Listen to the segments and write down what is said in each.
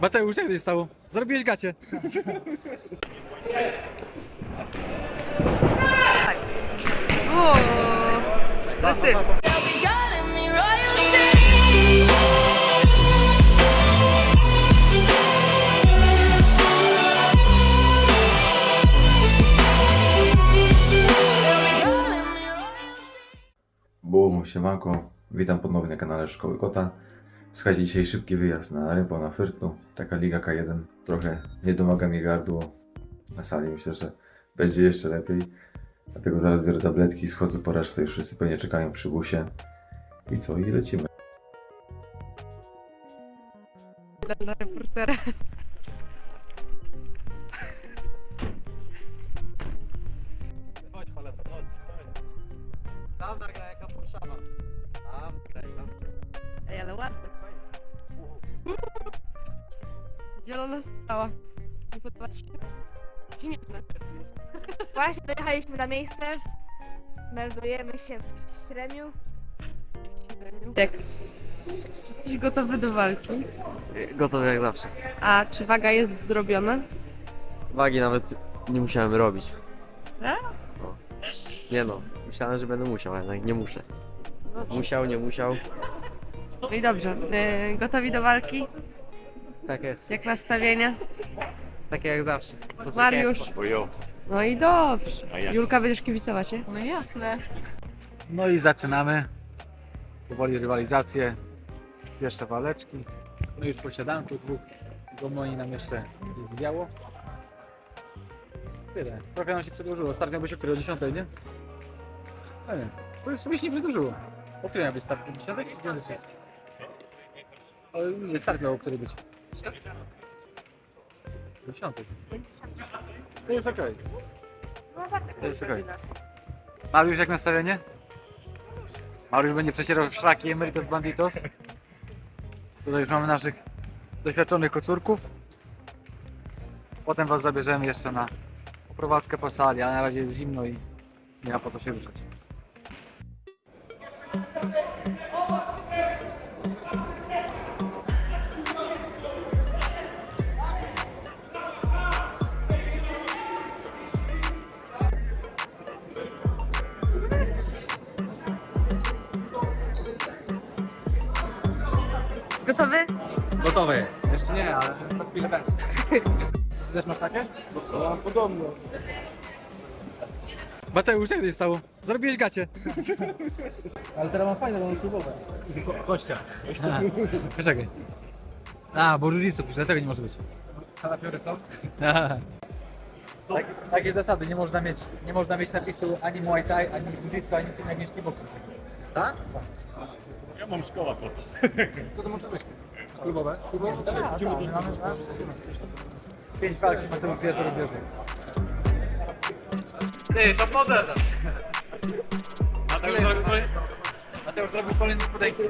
Mateusz, jak to się stało? Zrobiłeś gacie. O, to jest ty. Bum, siemanko, witam ponownie na kanale Szkoły Kota. Słuchajcie, dzisiaj szybki wyjazd na Rympo, na Fyrtnu, taka Liga K1. Trochę nie domaga mi gardło na sali, myślę, że będzie jeszcze lepiej. Dlatego zaraz biorę tabletki, schodzę po resztę, już wszyscy pewnie czekają przy busie. I co, i lecimy. Dla reportera. Zielona stała. Nie podoba ci się? Czy nie? Właśnie dojechaliśmy na miejsce. Meldujemy się w Śremiu. Jak? Czy jesteś gotowy do walki? Gotowy jak zawsze. A czy waga jest zrobiona? Wagi nawet nie musiałem robić. A? No. Nie no, myślałem, że będę musiał, ale jednak nie muszę. Musiał, nie musiał. No i dobrze. Yy, gotowi do walki? Tak jest. Jak nastawienia? Takie jak zawsze. Mariusz. No i dobrze. Julka będziesz kibicować, nie? No jasne. No i zaczynamy. Powoli rywalizację. Pierwsze waleczki. No już po siadanku dwóch gomoni nam jeszcze zwiało. Tyle. Trochę nam się przedłużyło. Start miał być o której? O 10, nie? No nie. To już sobie się nie przedłużyło. O której miał być start? O 10 czy 9? Ale nie, start miał o której być? 10. To jest okej. To jest okej. Mariusz, jak nastawienie? Mariusz będzie przecierał szlaki Emeritus Banditos. Tutaj już mamy naszych doświadczonych kocurków. Potem Was zabierzemy jeszcze na prowadzkę po sali, a na razie jest zimno i nie ma po co się ruszać. Też masz takie? No, podobno. Mateusz, jak to się stało? Zrobiłeś gacie. Ale teraz mam fajne, bo mam klubowe. Ko kościa. Poczekaj. A, bo różnicą, dlatego nie może być. Kalafiory są? tak, takie zasady, nie można mieć, nie można mieć napisu ani Muay Thai, ani Jiu-Jitsu, ani nic innego niż kickboxing. Tak? Ja mam szkoła To to może być. Klubowe? Klubowe? Tak, tak, mamy, mamy Pięć walki Mateusz Wierzy rozwiąże. Ty, to model! Mateusz zrobił kolejny, Mateusz zrobił kolejny spodejki.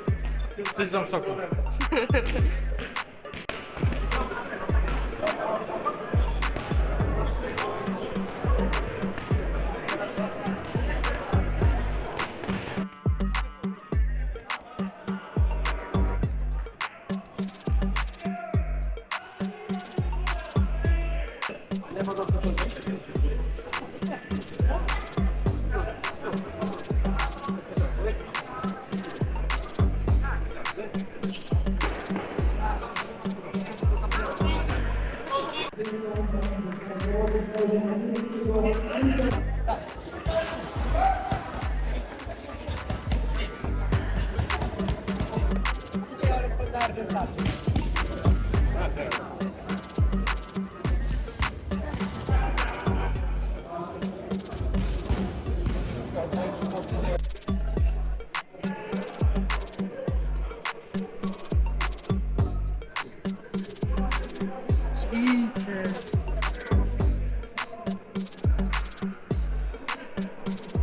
Wszyscy są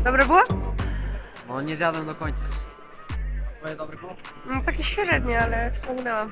Dobre było? No nie zjadłem do końca. Twoje dobre było? No takie średnie, ale wciągnęłam.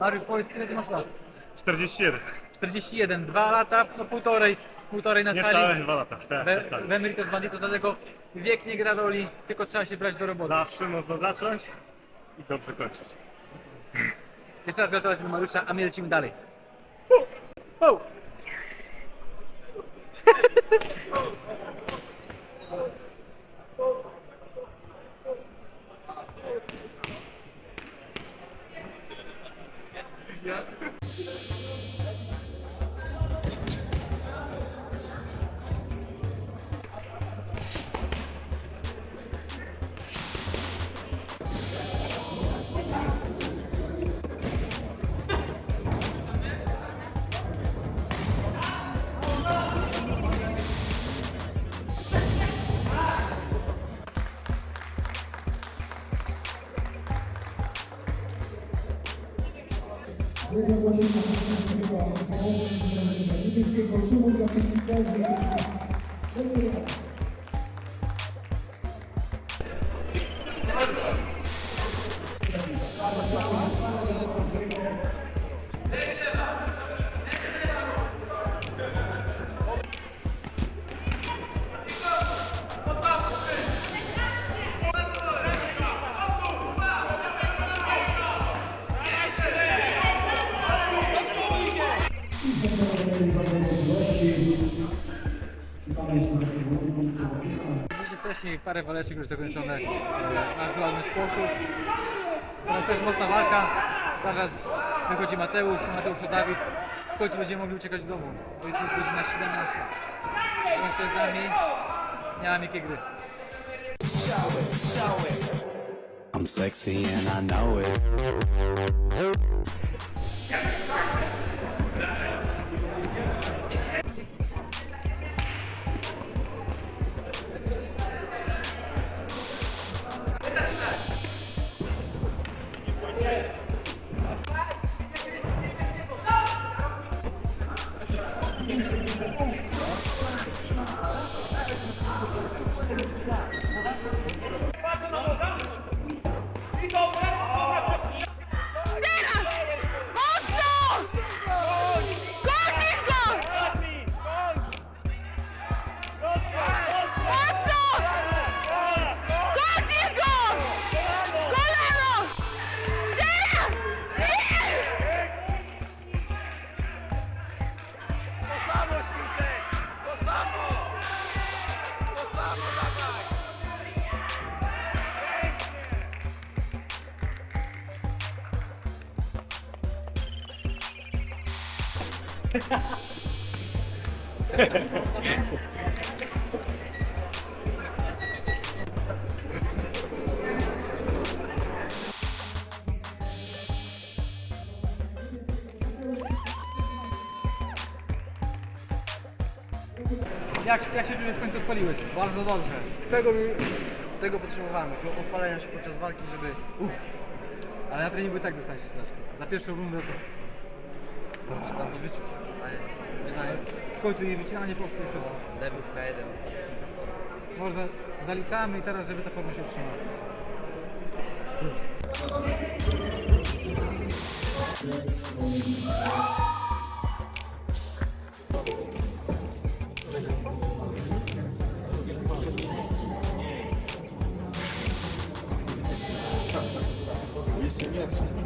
Mariusz, powiedz, ile ty masz lat? 41. 41, dwa lata, no półtorej, półtorej na Niecałe sali. dwa lata. Tak, We, tak. w Emeritus Banditos, dlatego wiek nie gra roli, tylko trzeba się brać do roboty. Zawsze można zacząć i dobrze kończyć. Jeszcze raz gratulacje do Mariusza, a my lecimy dalej. Wow. Yeah. desde Washington, de la. Parę waleczek już zakończone w naturalny sposób. Teraz też mocna walka. Zaraz wychodzi Mateusz, Mateusz i Dawid. W końcu będziemy mogli uciekać do domu, bo już jest godzina 17. Bądźcie z nami, nie ma miękkiej gry. I'm sexy and I know it. Jak, jak się czujesz w końcu odpaliłeś? Bardzo dobrze. Tego, mi, tego potrzebowałem, takiego odpalenia się podczas walki, żeby... Ale na treningu i tak dostaniesz strasznie. Za pierwszą rundę to trzeba to wyczuć tak. W końcu nie wycinanie poszło i wszystko. Devil Spider. Można, zaliczamy i teraz, żeby ta forma się utrzymała. Jeszcze nie.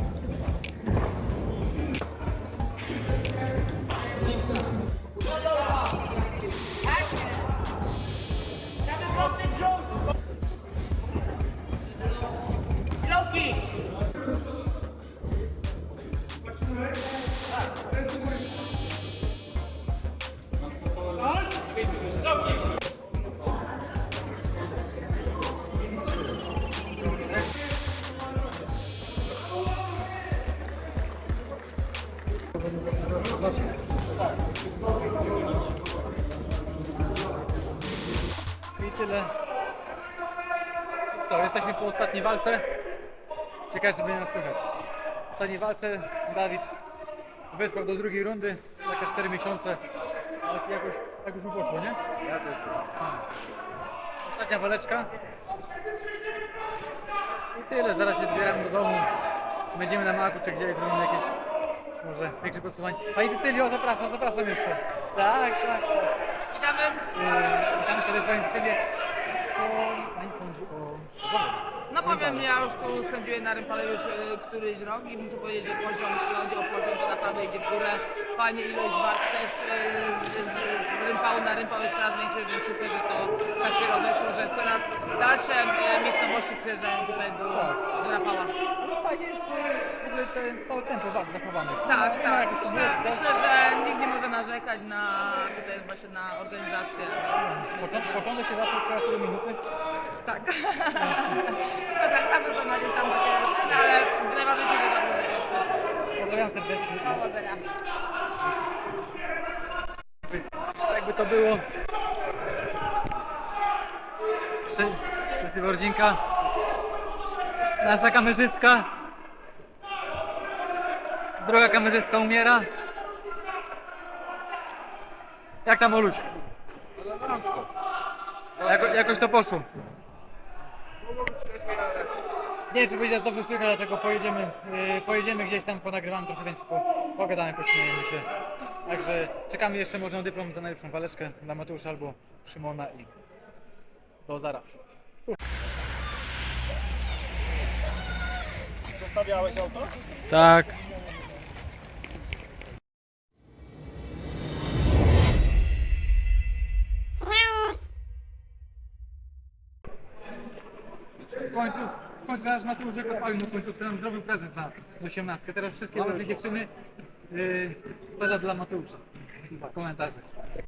I tyle. Co, jesteśmy po ostatniej walce. Ciekawe, czy będzie nas słychać. W ostatniej walce Dawid wytrwał do drugiej rundy, za 4 miesiące. Ale jakoś, jakoś mu poszło, nie? Tak. Hmm. Ostatnia waleczka. I tyle, zaraz się zbieramy do domu. Będziemy na maku, czy gdzieś zrobimy jakieś może większe podsumowanie. Pani Cecylio, zapraszam, zapraszam jeszcze. Tak, tak, tak. Witamy. Yy, Witamy serdecznie Pani Cecylio. Co Pani sądzi o zawodach? No powiem, ja już tu sędziuję na Rympale już y, któryś rok i muszę powiedzieć, że poziom, jeśli chodzi o poziom, to naprawdę idzie w górę. Fajnie ilość walk też y, z, z, z Rympału na Rympał jest coraz większy, więc super, że to tak się rozeszło, że coraz dalsze y, miejscowości przyjeżdżają tutaj do, do Rafała. No fajnie jest yy, w ogóle ten cały tempo walk zachowanych. Tak, tak. Myślę, jest, myślę, że nikt nie może narzekać na tutaj właśnie na organizację. Początek, początek się zaczął teraz 4 minuty. Tak. No tak, zawsze są gdzieś tam takie, no, ale najważniejsze, że zabrać Pozdrawiam serdecznie. Powodzenia. Jakby to było. Szczę- Szczęśliwa rodzinka. Nasza kamerzystka. Droga kamerzystka umiera. Jak tam Oluś? Jako, jakoś to poszło. Nie wiem, czy będzie dobrze słychać, dlatego pojedziemy, yy, pojedziemy gdzieś tam, ponagrywamy trochę więcej, po, pogadamy, pośmiejemy się. Także czekamy jeszcze może na dyplom za najlepszą waleczkę dla Mateusza albo Szymona i do zaraz. Zostawiałeś auto? Tak. W końcu, w końcu nasz Mateuszek odpalił mu końcówce, nam zrobił prezent na 18. Teraz wszystkie ładne dziewczyny yy, spela dla Mateusza. Komentarze.